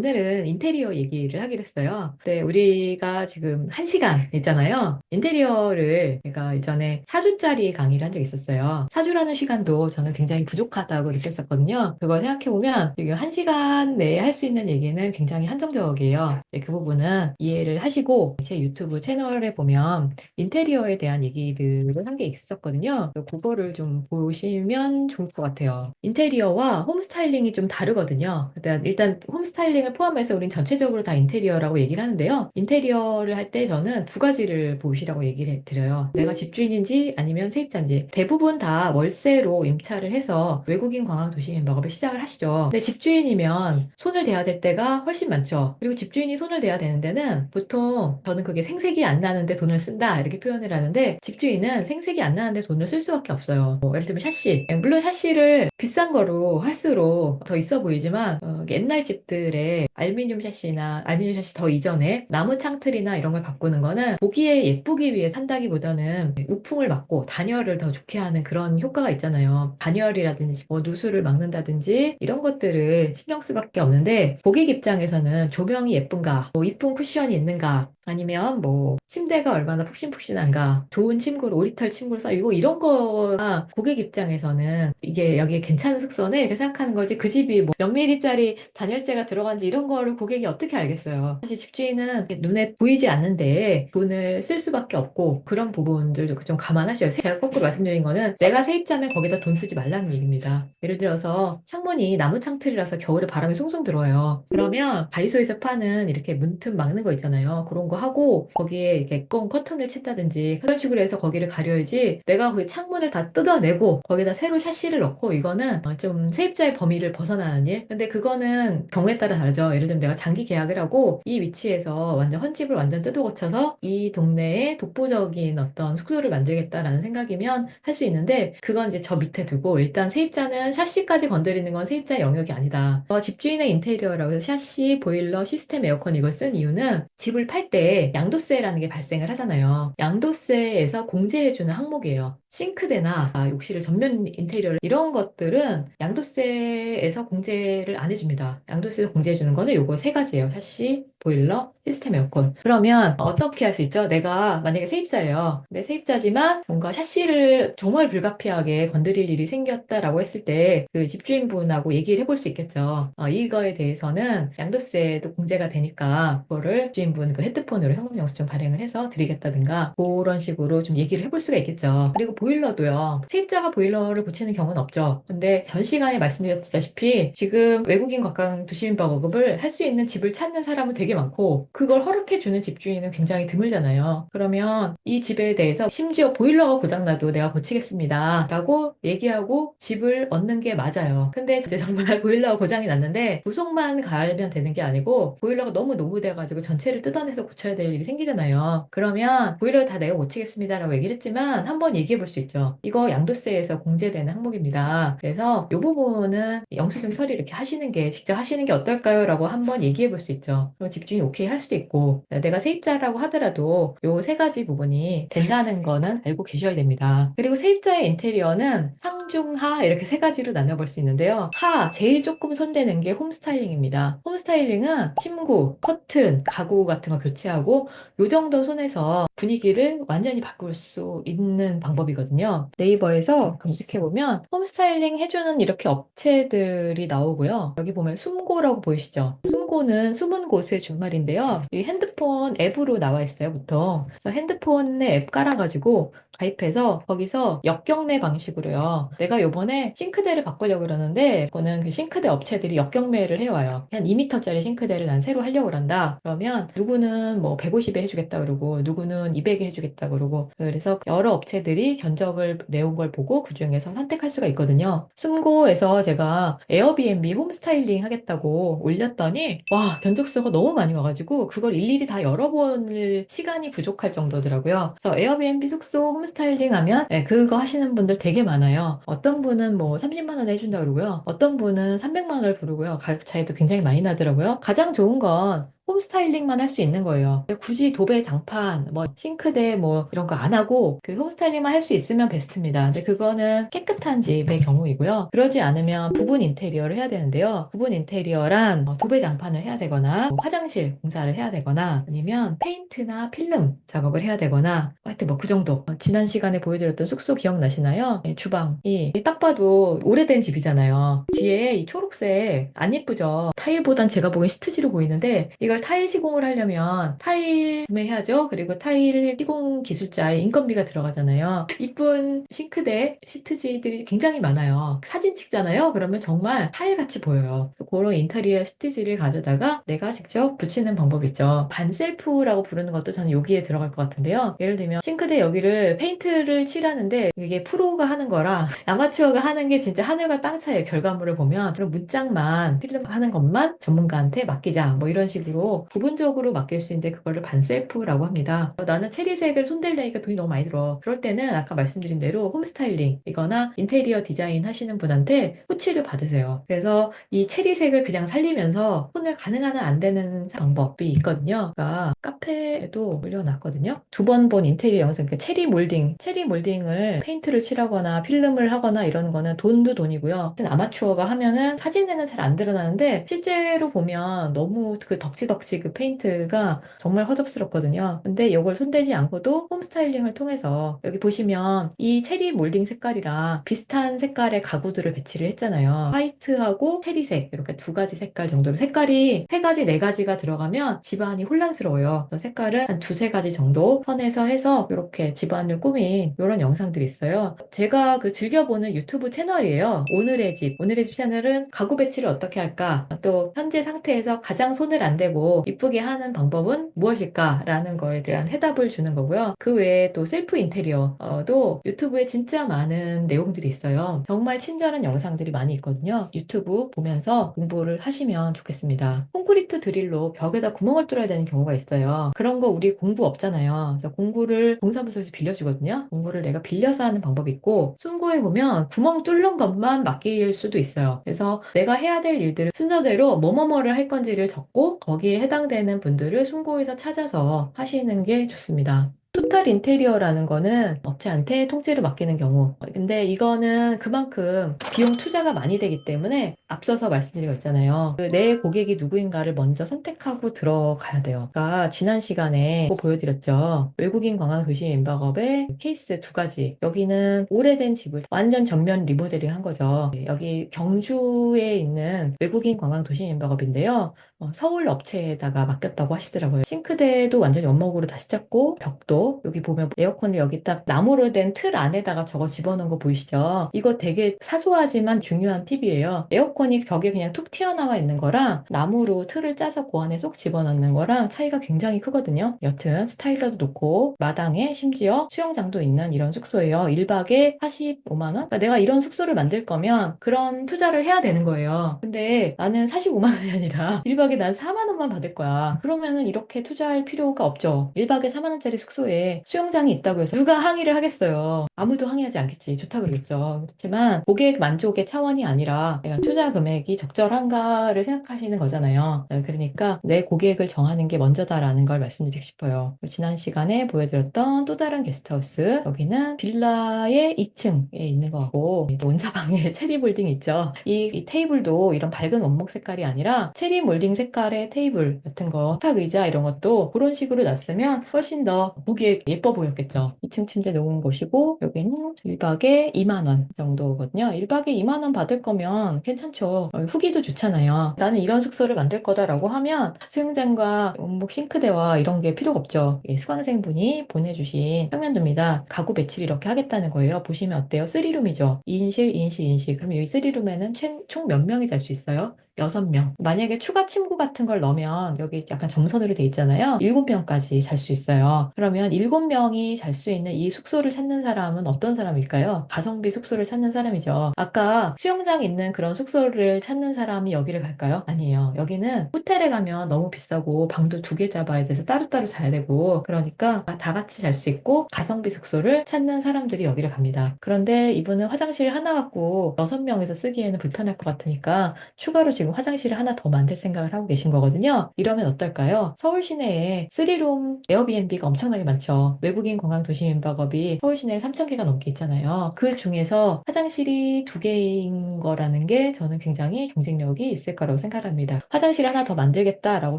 오늘은 인테리어 얘기를 하기로 했어요. 네, 우리가 지금 한 시간 있잖아요. 인테리어를 제가 이전에 4주짜리 강의를 한 적이 있었어요. 4주라는 시간도 저는 굉장히 부족하다고 느꼈었거든요. 그걸 생각해보면 지금 한 시간 내에 할 수 있는 얘기는 굉장히 한정적이에요. 네, 그 부분은 이해를 하시고 제 유튜브 채널에 보면 인테리어에 대한 얘기들을 한 게 있었거든요. 그거를 좀 보시면 좋을 것 같아요. 인테리어와 홈스타일링이 좀 다르거든요. 일단, 일단 홈스타일링 을 포함해서 우린 전체적으로 다 인테리어라고 얘기를 하는데요. 인테리어를 할 때 저는 두 가지를 보시라고 얘기를 해- 드려요. 내가 집주인인지 아니면 세입자인지. 대부분 다 월세로 임차를 해서 외국인 관광 도시 멤버업을 시작을 하시죠. 근데 집주인이면 손을 대야 될 때가 훨씬 많죠. 그리고 집주인이 손을 대야 되는 데는 보통 저는 그게 생색이 안 나는데 돈을 쓴다 이렇게 표현을 하는데 집주인은 생색이 안 나는데 돈을 쓸 수밖에 없어요. 뭐 예를 들면 샤시. 물론 샤시를 비싼 거로 할수록 더 있어 보이지만 어, 옛날 집들의 알루미늄 샤시나 알루미늄 샤시 더 이전에 나무 창틀이나 이런 걸 바꾸는 거는 보기에 예쁘기 위해 산다기보다는 우풍을 막고 단열을 더 좋게 하는 그런 효과가 있잖아요. 단열이라든지 뭐 누수를 막는다든지 이런 것들을 신경 쓸 밖에 없는데 고객 입장에서는 조명이 예쁜가, 뭐 이쁜 쿠션이 있는가, 아니면 뭐 침대가 얼마나 푹신푹신한가, 좋은 침구를 오리털 침구를 써, 뭐 이런 거가 고객 입장에서는 이게 여기에 괜찮은 숙소네 이렇게 생각하는 거지 그 집이 뭐 몇 미리짜리 단열재가 들어 간지 이런 거를 고객이 어떻게 알겠어요. 사실 집주인은 눈에 보이지 않는데 돈을 쓸 수밖에 없고 그런 부분들도 좀 감안하셔야 돼요. 제가 거꾸로 말씀드린 거는 내가 세입자면 거기다 돈 쓰지 말라는 얘기입니다. 예를 들어서 창문이 나무 창틀이라서 겨울에 바람이 숭숭 들어와요. 그러면 다이소에서 파는 이렇게 문틈 막는 거 있잖아요. 그런 거 하고 거기에 이렇게 꽁 커튼을 친다든지 그런 식으로 해서 거기를 가려야지 내가 그 창문을 다 뜯어내고 거기다 새로 샤시를 넣고 이거는 어, 좀 세입자의 범위를 벗어나는 일. 근데 그거는 경우에 따라 다르 죠. 예를 들면 내가 장기 계약을 하고 이 위치에서 완전 헌집을 완전 뜯어 고쳐서 이 동네에 독보적인 어떤 숙소를 만들겠다라는 생각이면 할 수 있는데 그건 이제 저 밑에 두고 일단 세입자는 샤시까지 건드리는 건 세입자의 영역이 아니다. 어, 집주인의 인테리어라고 해서 샤시, 보일러, 시스템 에어컨 이걸 쓴 이유는 집을 팔 때 양도세라는 게 발생을 하잖아요. 양도세에서 공제해주는 항목이에요. 싱크대나 아, 욕실을 전면 인테리어를 이런 것들은 양도세에서 공제를 안 해줍니다. 양도세에서 공제해주는 거는 요거 세 가지예요. 샤시, 보일러, 시스템 에어컨. 그러면 어떻게 할 수 있죠? 내가 만약에 세입자예요. 근데 세입자지만 뭔가 샤시를 정말 불가피하게 건드릴 일이 생겼다라고 했을 때 그 집주인분하고 얘기를 해볼 수 있겠죠. 어, 이거에 대해서는 양도세도 공제가 되니까 그거를 집주인분 그 헤드폰으로 현금영수증 발행을 해서 드리겠다든가 그런 식으로 좀 얘기를 해볼 수가 있겠죠. 그리고 보일러도요. 세입자가 보일러를 고치는 경우는 없죠. 근데 전 시간에 말씀드렸다시피 지금 외국인 관광 도시민박업을 할 수 있는 집을 찾는 사람은 되게 많고 그걸 허락해주는 집주인은 굉장히 드물잖아요. 그러면 이 집에 대해서 심지어 보일러가 고장나도 내가 고치겠습니다. 라고 얘기하고 집을 얻는 게 맞아요. 근데 이제 정말 보일러가 고장이 났는데 부속만 갈면 되는 게 아니고 보일러가 너무 노후돼가지고 전체를 뜯어내서 고쳐야 될 일이 생기잖아요. 그러면 보일러 다 내가 고치겠습니다. 라고 얘기를 했지만 한번 얘기해 볼 수 있죠. 이거 양도세에서 공제되는 항목입니다. 그래서 이 부분은 영수증 처리 이렇게 하시는 게 직접 하시는 게 어떨까요? 라고 한번 얘기해 볼 수 있죠. 그럼 집 주인이 오케이 할 수도 있고 내가 세입자라고 하더라도 요 세 가지 부분이 된다는 거는 알고 계셔야 됩니다. 그리고 세입자의 인테리어는 상중하 이렇게 세 가지로 나눠볼 수 있는데요. 하 제일 조금 손대는 게 홈스타일링입니다. 홈스타일링은 침구, 커튼, 가구 같은 거 교체하고 요 정도 손에서 분위기를 완전히 바꿀 수 있는 방법이거든요. 네이버에서 검색해보면 홈스타일링 해주는 이렇게 업체들이 나오고요. 여기 보면 숨고라고 보이시죠? 숨고는 숨은 곳의 준말인데요. 이 핸드폰 앱으로 나와 있어요, 보통. 그래서 핸드폰에 앱 깔아가지고 가입해서 거기서 역경매 방식으로요. 내가 요번에 싱크대를 바꾸려고 그러는데 그거는 그 싱크대 업체들이 역경매를 해와요. 한 2m짜리 싱크대를 난 새로 하려고 그런다. 그러면 누구는 뭐 150에 해주겠다 그러고 누구는 200에 해주겠다 그러고 그래서 여러 업체들이 견적을 내온 걸 보고 그 중에서 선택할 수가 있거든요. 숨고에서 제가 에어비앤비 홈스타일링 하겠다고 올렸더니 와 견적수가 너무 많이 와가지고 그걸 일일이 다 열어볼 시간이 부족할 정도더라고요. 그래서 에어비앤비 숙소 홈스타일링 하면 네, 그거 하시는 분들 되게 많아요. 어떤 분은 뭐 30만 원에 해준다 그러고요. 어떤 분은 300만 원을 부르고요. 가격 차이도 굉장히 많이 나더라고요. 가장 좋은 건 홈 스타일링만 할 수 있는 거예요. 굳이 도배 장판, 뭐 싱크대 뭐 이런 거 안 하고 그 홈 스타일링만 할 수 있으면 베스트입니다. 근데 그거는 깨끗한 집의 경우이고요. 그러지 않으면 부분 인테리어를 해야 되는데요. 부분 인테리어란 뭐 도배 장판을 해야 되거나 뭐 화장실 공사를 해야 되거나 아니면 페인트나 필름 작업을 해야 되거나 하여튼 뭐 그 정도. 어, 지난 시간에 보여드렸던 숙소 기억나시나요? 네, 주방이 딱 봐도 오래된 집이잖아요. 뒤에 이 초록색 안 예쁘죠? 타일보단 제가 보기엔 시트지로 보이는데 이걸 타일 시공을 하려면 타일 구매해야죠. 그리고 타일 시공 기술자의 인건비가 들어가잖아요. 이쁜 싱크대 시트지들이 굉장히 많아요. 사진 찍잖아요. 그러면 정말 타일같이 보여요. 그런 인테리어 시트지를 가져다가 내가 직접 붙이는 방법이 있죠. 반셀프라고 부르는 것도 저는 여기에 들어갈 것 같은데요. 예를 들면 싱크대 여기를 페인트를 칠하는데 이게 프로가 하는 거랑 아마추어가 하는 게 진짜 하늘과 땅 차이의 결과물을 보면 그런 문짝만 필름 하는 것만 전문가한테 맡기자 뭐 이런 식으로 부분적으로 맡길 수 있는데 그거를 반셀프라고 합니다. 어, 나는 체리색을 손댈래니까 돈이 너무 많이 들어. 그럴 때는 아까 말씀드린 대로 홈스타일링 이거나 인테리어 디자인 하시는 분한테 후치를 받으세요. 그래서 이 체리색을 그냥 살리면서 손을 가능한 한안 되는 방법이 있거든요. 그러니까 카페에도 올려놨거든요. 두 번 본 인테리어 영상, 그 체리 몰딩, 체리 몰딩을 페인트를 칠하거나 필름을 하거나 이러는 거는 돈도 돈이고요. 아마추어가 하면은 사진에는 잘 안 드러나는데 실제로 보면 너무 그 덕지덕 지 그 페인트가 정말 허접스럽거든요. 근데 이걸 손대지 않고도 홈 스타일링을 통해서 여기 보시면 이 체리 몰딩 색깔이랑 비슷한 색깔의 가구들을 배치를 했잖아요. 화이트하고 체리색 이렇게 두 가지 색깔 정도로 색깔이 세 가지 네 가지가 들어가면 집안이 혼란스러워요. 그래서 색깔은 한 두세 가지 정도 선에서 해서 이렇게 집안을 꾸민 이런 영상들이 있어요. 제가 그 즐겨보는 유튜브 채널이에요. 오늘의 집. 오늘의 집 채널은 가구 배치를 어떻게 할까? 또 현재 상태에서 가장 손을 안 대고 이쁘게 하는 방법은 무엇일까?라는 거에 대한 해답을 주는 거고요. 그 외에 또 셀프 인테리어도 유튜브에 진짜 많은 내용들이 있어요. 정말 친절한 영상들이 많이 있거든요. 유튜브 보면서 공부를 하시면 좋겠습니다. 콘크리트 드릴로 벽에다 구멍을 뚫어야 되는 경우가 있어요. 그런 거 우리 공부 없잖아요. 그래서 공구를 동사무소에서 빌려주거든요. 공구를 내가 빌려서 하는 방법이 있고 순고에 보면 구멍 뚫는 것만 맡길 수도 있어요. 그래서 내가 해야 될 일들을 순서대로 뭐뭐뭐를 할 건지를 적고 거기에 해당되는 분들을 순고에서 찾아서 하시는 게 좋습니다. 토탈 인테리어라는 거는 업체한테 통째로 맡기는 경우. 근데 이거는 그만큼 비용 투자가 많이 되기 때문에 앞서서 말씀드린 거 있잖아요. 그 내 고객이 누구인가를 먼저 선택하고 들어가야 돼요. 그러니까 지난 시간에 뭐 보여드렸죠. 외국인 관광 도시 임박업의 케이스 두 가지. 여기는 오래된 집을 완전 전면 리모델링 한 거죠. 여기 경주에 있는 외국인 관광 도시 임박업인데요. 어, 서울 업체에다가 맡겼다고 하시더라고요. 싱크대도 완전 연목으로 다시 짰고 벽도 여기 보면 에어컨을 여기 딱 나무로 된 틀 안에다가 저거 집어넣은 거 보이시죠? 이거 되게 사소하지만 중요한 팁이에요. 에어컨이 벽에 그냥 툭 튀어나와 있는 거랑 나무로 틀을 짜서 그 안에 쏙 집어넣는 거랑 차이가 굉장히 크거든요. 여튼 스타일러도 놓고 마당에 심지어 수영장도 있는 이런 숙소예요. 1박에 45만 원? 그러니까 내가 이런 숙소를 만들 거면 그런 투자를 해야 되는 거예요. 근데 나는 45만 원이 아니라 1박에 난 4만 원만 받을 거야. 그러면은 이렇게 투자할 필요가 없죠. 1박에 4만 원짜리 숙소에 수영장이 있다고 해서 누가 항의를 하겠어요. 아무도 항의하지 않겠지. 좋다 그러겠죠. 그렇지만 고객 만족의 차원이 아니라 내가 투자 금액이 적절한가를 생각하시는 거잖아요. 네, 그러니까 내 고객을 정하는 게 먼저다라는 걸 말씀드리고 싶어요. 지난 시간에 보여드렸던 또 다른 게스트하우스 여기는 빌라의 2층에 있는 거 같고 온사방에 체리 몰딩 있죠. 이, 이 테이블도 이런 밝은 원목 색깔이 아니라 체리 몰딩 색깔의 테이블 같은 거, 탁 의자 이런 것도 그런 식으로 놨으면 훨씬 더 보기에 예뻐 보였겠죠. 2층 침대 놓은 곳이고 여기는 1박에 2만 원 정도거든요. 1박에 2만 원 받을 거면 괜찮죠. 어, 후기도 좋잖아요. 나는 이런 숙소를 만들 거다라고 하면 수영장과 원목 싱크대와 이런 게 필요가 없죠. 예, 수강생분이 보내주신 평면도입니다. 가구 배치를 이렇게 하겠다는 거예요. 보시면 어때요? 3룸이죠. 2인실, 2인실, 2인실. 그럼 여기 3룸에는 총 몇 명이 잘 수 있어요? 6명. 만약에 추가 침구 같은 걸 넣으면 여기 약간 점선으로 돼 있잖아요. 7명까지 잘 수 있어요. 그러면 7명이 잘 수 있는 이 숙소를 찾는 사람은 어떤 사람일까요? 가성비 숙소를 찾는 사람이죠. 아까 수영장 있는 그런 숙소를 찾는 사람이 여기를 갈까요? 아니에요. 여기는 호텔에 가면 너무 비싸고 방도 두 개 잡아야 돼서 따로따로 자야 되고 그러니까 다 같이 잘 수 있고 가성비 숙소를 찾는 사람들이 여기를 갑니다. 그런데 이분은 화장실 하나 갖고 6명에서 쓰기에는 불편할 것 같으니까 추가로 지금 지금 화장실을 하나 더 만들 생각을 하고 계신 거거든요. 이러면 어떨까요? 서울 시내에 3룸 에어비앤비가 엄청나게 많죠. 외국인 관광 도시 민박업이 서울 시내에 3,000개가 넘게 있잖아요. 그 중에서 화장실이 두 개인 거라는 게 저는 굉장히 경쟁력이 있을 거라고 생각합니다. 화장실 하나 더 만들겠다라고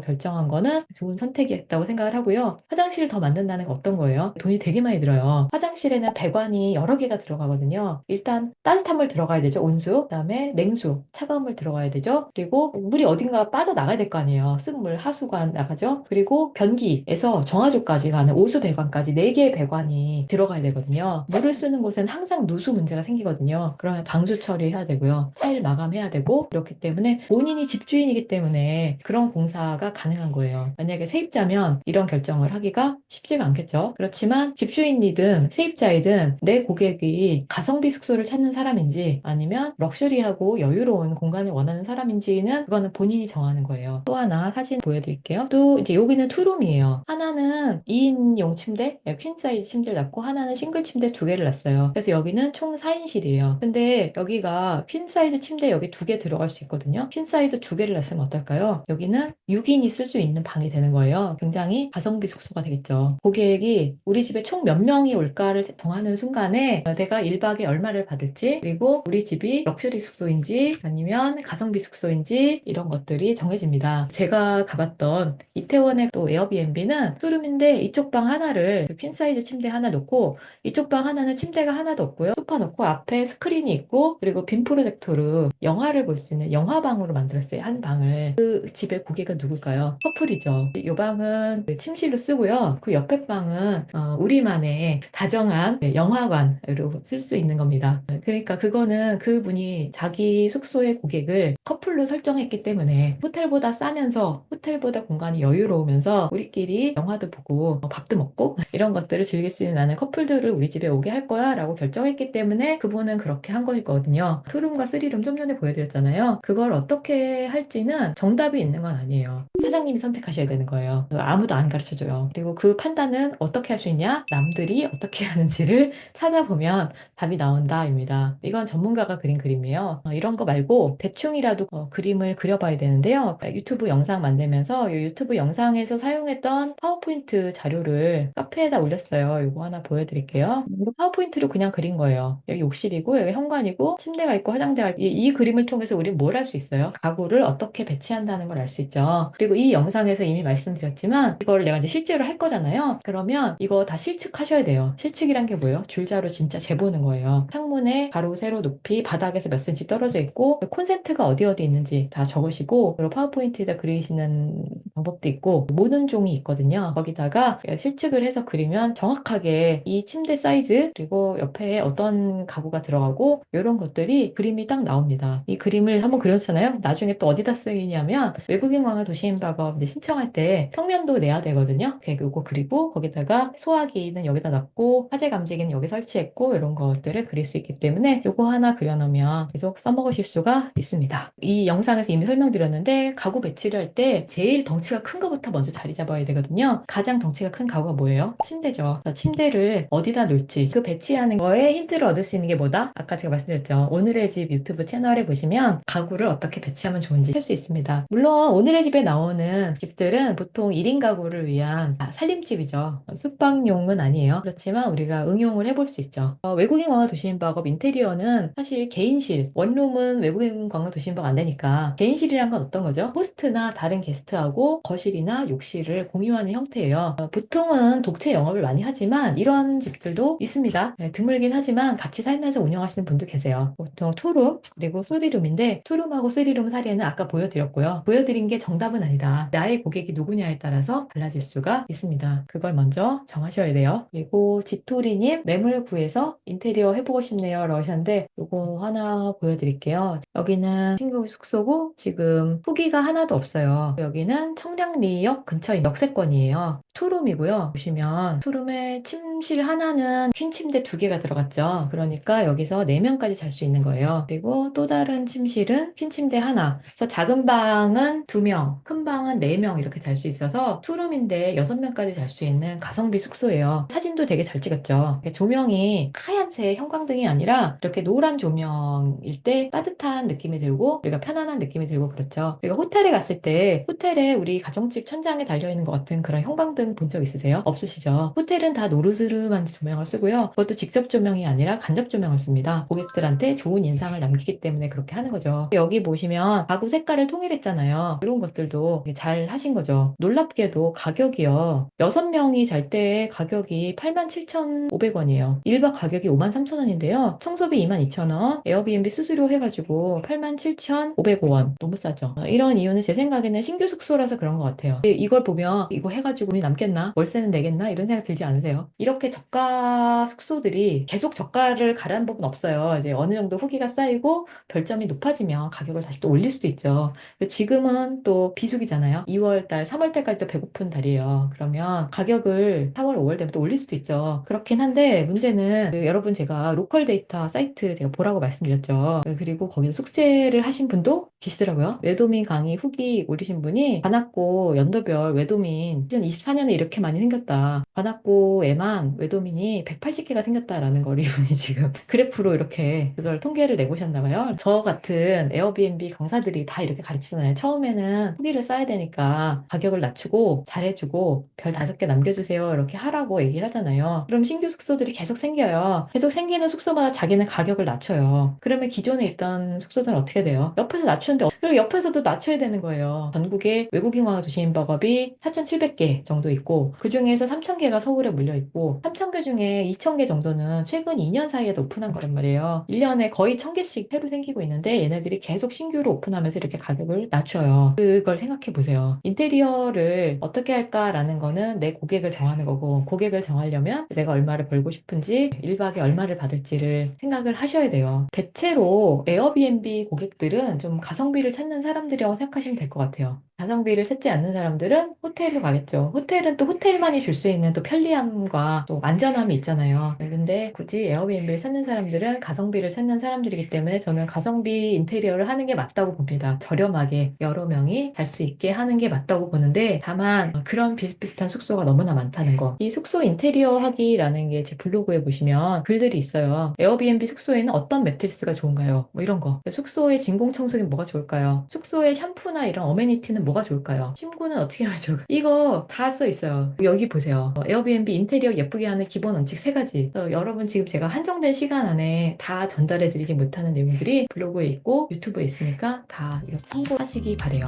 결정한 거는 좋은 선택이었다고 생각을 하고요. 화장실을 더 만든다는 건 어떤 거예요? 돈이 되게 많이 들어요. 화장실에는 배관이 여러 개가 들어가거든요. 일단 따뜻한 물 들어가야 되죠. 온수. 그다음에 냉수, 차가운 물 들어가야 되죠. 그리고 물이 어딘가 빠져나가야 될 거 아니에요. 쓴물 하수관 나가죠. 그리고 변기에서 정화조까지 가는 오수 배관까지 4개의 배관이 들어가야 되거든요. 물을 쓰는 곳은 항상 누수 문제가 생기거든요. 그러면 방수 처리해야 되고요. 파일 마감해야 되고 그렇기 때문에 본인이 집주인이기 때문에 그런 공사가 가능한 거예요. 만약에 세입자면 이런 결정을 하기가 쉽지가 않겠죠. 그렇지만 집주인이든 세입자이든 내 고객이 가성비 숙소를 찾는 사람인지 아니면 럭셔리하고 여유로운 공간을 원하는 사람인지 는 그거는 본인이 정하는 거예요. 또 하나 사진 보여드릴게요. 또 이제 여기는 투룸이에요. 하나는 2인용 침대, 퀸 사이즈 침대를 놨고 하나는 싱글 침대 두 개를 놨어요. 그래서 여기는 총 4인실이에요. 근데 여기가 퀸 사이즈 침대 여기 두 개 들어갈 수 있거든요. 퀸 사이즈 두 개를 놨으면 어떨까요? 여기는 6인이 쓸 수 있는 방이 되는 거예요. 굉장히 가성비 숙소가 되겠죠. 고객이 우리 집에 총 몇 명이 올까를 정하는 순간에 내가 1박에 얼마를 받을지 그리고 우리 집이 럭셔리 숙소인지 아니면 가성비 숙소인지 이런 것들이 정해집니다. 제가 가봤던 이태원의 또 에어비앤비는 투룸인데 이쪽 방 하나를 퀸 사이즈 침대 하나 놓고 이쪽 방 하나는 침대가 하나도 없고요. 소파 놓고 앞에 스크린이 있고 그리고 빔 프로젝터로 영화를 볼 수 있는 영화방으로 만들었어요. 한 방을. 그 집의 고객은 누굴까요? 커플이죠. 이 방은 그 침실로 쓰고요. 그 옆에 방은 어, 우리만의 다정한 네, 영화관으로 쓸 수 있는 겁니다. 그러니까 그거는 그분이 자기 숙소의 고객을 커플로 설정했기 때문에 호텔보다 싸면서 호텔보다 공간이 여유로우면서 우리끼리 영화도 보고 어, 밥도 먹고 이런 것들을 즐길 수 있는 나는 커플들을 우리 집에 오게 할 거야 라고 결정했기 때문에 그분은 그렇게 한 거였거든요. 투룸과 쓰리룸 좀 전에 보여드렸잖아요. 그걸 어떻게 할지는 정답이 있는 건 아니에요. 사장님이 선택하셔야 되는 거예요. 아무도 안 가르쳐줘요. 그리고 그 판단은 어떻게 할 수 있냐? 남들이 어떻게 하는지를 찾아보면 답이 나온다입니다. 이건 전문가가 그린 그림이에요. 어, 이런 거 말고 대충이라도 어, 그림을 그려봐야 되는데요. 유튜브 영상 만들면서 이 유튜브 영상에서 사용했던 파워포인트 자료를 카페에다 올렸어요. 이거 하나 보여드릴게요. 파워포인트로 그냥 그린 거예요. 여기 욕실이고 여기 현관이고 침대가 있고 화장대가 있고 이, 이 그림을 통해서 우리는 뭘할 수 있어요? 가구를 어떻게 배치한다는 걸 알 수 있죠. 그리고 이 영상에서 이미 말씀드렸지만 이걸 내가 이제 실제로 할 거잖아요. 그러면 이거 다 실측하셔야 돼요. 실측이란 게 뭐예요? 줄자로 진짜 재보는 거예요. 창문에 가로, 세로, 높이, 바닥에서 몇 센치 떨어져 있고 콘센트가 어디 어디 있는 지 다 적으시고 그리고 파워포인트에다 그리시는 방법도 있고 모든 종이 있거든요. 거기다가 실측을 해서 그리면 정확하게 이 침대 사이즈 그리고 옆에 어떤 가구가 들어가고 이런 것들이 그림이 딱 나옵니다. 이 그림을 한번 그렸잖아요. 나중에 또 어디다 쓰이냐면 외국인 광화 도시인 박업 이제 신청할 때 평면도 내야 되거든요. 이거 그리고 거기다가 소화기는 여기다 놨고 화재 감지기는 여기 설치했고 이런 것들을 그릴 수 있기 때문에 이거 하나 그려놓으면 계속 써먹으실 수가 있습니다. 이 영상에서 이미 설명드렸는데 가구 배치를 할 때 제일 덩치 가큰 거부터 먼저 자리 잡아야 되거든요. 가장 덩치가 큰 가구가 뭐예요? 침대죠. 침대를 어디다 놓을지 그 배치하는 거에 힌트를 얻을 수 있는 게 뭐다? 아까 제가 말씀드렸죠. 오늘의 집 유튜브 채널에 보시면 가구를 어떻게 배치하면 좋은지 할 수 있습니다. 물론 오늘의 집에 나오는 집들은 보통 1인 가구를 위한 살림집이죠. 숙박용은 아니에요. 그렇지만 우리가 응용을 해볼 수 있죠. 어, 외국인 광화 도시인박업 인테리어는 사실 개인실, 원룸은 외국인 광화 도시인박 안 되니까 개인실이란 건 어떤 거죠? 호스트나 다른 게스트하고 거실이나 욕실을 공유하는 형태예요. 어, 보통은 독채 영업을 많이 하지만 이런 집들도 있습니다. 네, 드물긴 하지만 같이 살면서 운영하시는 분도 계세요. 보통 투룸 그리고 쓰리룸인데 투룸하고 쓰리룸 사례는 아까 보여드렸고요. 보여드린 게 정답은 아니다. 나의 고객이 누구냐에 따라서 달라질 수가 있습니다. 그걸 먼저 정하셔야 돼요. 그리고 지토리님 매물 구해서 인테리어 해보고 싶네요. 러셨는데 이거 하나 보여드릴게요. 여기는 신규 숙소고 지금 후기가 하나도 없어요. 여기는 청 량리역 근처 역세권이에요. 투룸이고요. 보시면 투룸에 침실 하나는 퀸 침대 두 개가 들어갔죠. 그러니까 여기서 4명까지 잘 수 있는 거예요. 그리고 또 다른 침실은 퀸 침대 하나. 그래서 작은 방은 2명, 큰 방은 4명 이렇게 잘 수 있어서 투룸인데 6명까지 잘 수 있는 가성비 숙소예요. 사진도 되게 잘 찍었죠. 조명이 하얀색 형광등이 아니라 이렇게 노란 조명일 때 따뜻한 느낌이 들고 우리가 편안한 느낌이 들고 그렇죠. 우리가 호텔에 갔을 때 호텔에 우리 가정집 천장에 달려있는 것 같은 그런 형광등 본 적 있으세요? 없으시죠? 호텔은 다 노르스름한 조명을 쓰고요. 그것도 직접 조명이 아니라 간접 조명을 씁니다. 고객들한테 좋은 인상을 남기기 때문에 그렇게 하는 거죠. 여기 보시면 가구 색깔을 통일했잖아요. 이런 것들도 잘 하신 거죠. 놀랍게도 가격이요. 6명이 잘 때 가격이 87,500원이에요. 1박 가격이 53,000원인데요. 청소비 22,000원, 에어비앤비 수수료 해가지고 87,505원. 너무 싸죠. 어, 이런 이유는 제 생각에는 신규 숙소라서 그런 것 같아요. 이걸 보면 이거 해가지고 돈이 남겠나? 월세는 내겠나? 이런 생각 들지 않으세요? 이렇게 저가 숙소들이 계속 저가를 가라는 법은 없어요. 이제 어느 정도 후기가 쌓이고 별점이 높아지면 가격을 다시 또 올릴 수도 있죠. 지금은 또 비수기잖아요. 2월달, 3월달까지 도 배고픈 달이에요. 그러면 가격을 4월, 5월 되면 또 올릴 수도 있죠. 그렇긴 한데 문제는 그 여러분 제가 로컬 데이터 사이트 제가 보라고 말씀드렸죠. 그리고 거기서 숙제를 하신 분도 계시더라고요. 외도민 강의 후기 올리신 분이 관악 구 연도별 외도민 2024년에 이렇게 많이 생겼다. 관악구에만 외도민이 180개가 생겼다라는 걸 이분이 지금 그래프로 이렇게 그걸 통계를 내보셨나 봐요. 저 같은 에어비앤비 강사들이 다 이렇게 가르치잖아요. 처음에는 후기를 쌓아야 되니까 가격을 낮추고 잘해주고 별 다섯 개 남겨주세요. 이렇게 하라고 얘기를 하잖아요. 그럼 신규 숙소들이 계속 생겨요. 계속 생기는 숙소마다 자기는 가격을 낮춰요. 그러면 기존에 있던 숙소들은 어떻게 돼요? 옆에서 낮추는데 어- 그리고 옆에서도 낮춰야 되는 거예요. 전국에 외국인 과 도시인 버겁이 4,700개 정도 있고 그 중에서 3,000개가 서울에 물려 있고 3,000개 중에 2,000개 정도는 최근 2년 사이에 오픈한 거란 말이에요. 1년에 거의 1,000개씩 새로 생기고 있는데 얘네들이 계속 신규로 오픈하면서 이렇게 가격을 낮춰요. 그걸 생각해 보세요. 인테리어를 어떻게 할까라는 거는 내 고객을 정하는 거고 고객을 정하려면 내가 얼마를 벌고 싶은지 1박에 얼마를 받을지를 생각을 하셔야 돼요. 대체로 에어비앤비 고객들은 좀 가성비를 찾는 사람들이라고 생각하시면 될 것 같아요. 가성비를 찾지 않는 사람들은 호텔로 가겠죠. 호텔은 또 호텔만이 줄 수 있는 또 편리함과 또 안전함이 있잖아요. 근데 굳이 에어비앤비를 찾는 사람들은 가성비를 찾는 사람들이기 때문에 저는 가성비 인테리어를 하는 게 맞다고 봅니다. 저렴하게 여러 명이 잘 수 있게 하는 게 맞다고 보는데 다만 그런 비슷비슷한 숙소가 너무나 많다는 거. 이 숙소 인테리어 하기라는 게 제 블로그에 보시면 글들이 있어요. 에어비앤비 숙소에는 어떤 매트리스가 좋은가요? 뭐 이런 거. 숙소의 진공 청소기 뭐가 좋을까요? 숙소의 샴푸나 이런 어메니티는 뭐가 좋을까요? 침구는 어떻게 하면 좋을까요? 이거 다 써 있어요. 여기 보세요. 어, 에어비앤비 인테리어 예쁘게 하는 기본 원칙 세 가지. 그래서 여러분 지금 제가 한정된 시간 안에 다 전달해 드리지 못하는 내용들이 블로그에 있고 유튜브에 있으니까 다 참고하시기 바래요.